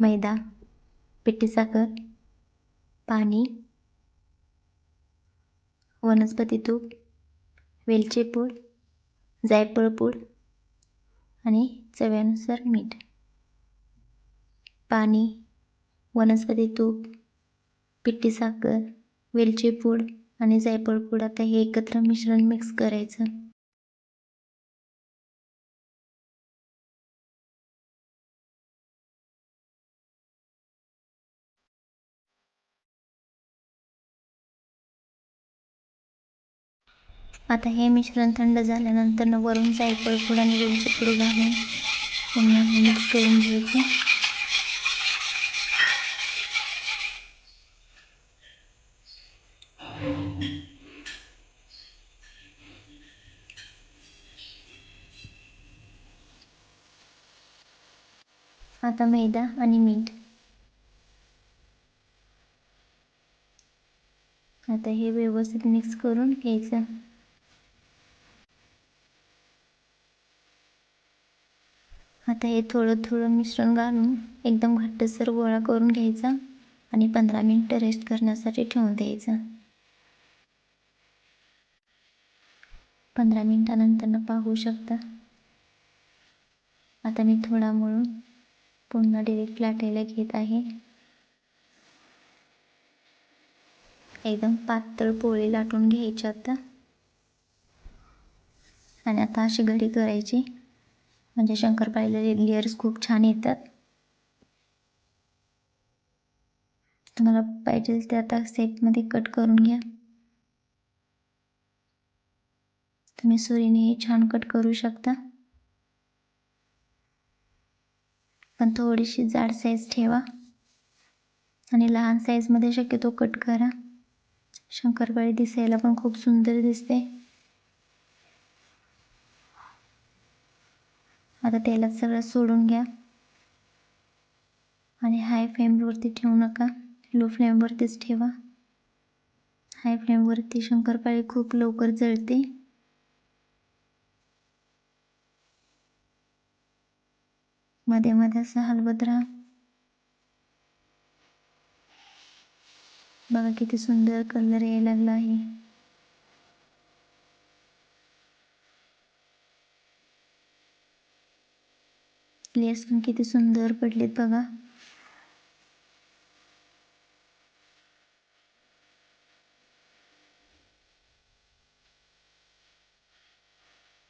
मैदा पिठी साखर पाणी वनस्पती तूप वेलची पूड जायफळ पूड आणि चव्यानुसार मीठ. पाणी वनस्पती तूप पिठी साखर वेलची पूड आणि जायफळ पूड आता हे एकत्र मिश्रण मिक्स करायचं. आता हे मिश्रण थंड झाल्यानंतर वरून जायफळ फूड आणि वेलची पूड घालून पुन्हा मिक्स करून घ्यायचं. आता मैदा आणि मीठ. आता हे व्यवस्थित मिक्स करून घ्यायचं. आता हे थोडं थोडं मिश्रण घालून एकदम घट्टसर गोळा करून घ्यायचा आणि पंधरा मिनटं रेस्ट करण्यासाठी ठेवून द्यायचं. पंधरा मिनटानंतर पाहू शकता. आता मी थोडा मळून पुन्हा डिरेक्ट लाटायला घेत आहे. एकदम पातळ पोळी लाटून घ्यायची आता. आणि आता अशी घडी करायची. म्हणजे शंकरपाळीला लेअर्स खूप छान येतात. तुम्हाला पाहिजे ते आता सेटमध्ये कट करून घ्या. तुम्ही सुरीने छान कट करू शकता. पण थोडीशी जाड साईज ठेवा. आणि लहान साईजमध्ये शक्यतो कट करा. शंकरपाळी दिसायला पण खूप सुंदर दिसते. आता तेलात सगळं सोडून घ्या. आणि हाय फ्लेमवरती ठेवू नका. लो फ्लेमवरतीच ठेवा. हाय फ्लेमवरती शंकरपाळी खूप लवकर जळते. मध्ये मध्ये असं हलवत राहा. बघा किती सुंदर कलर यायला लागला आहे. प्लेस पण किती सुंदर पडलेत बघा.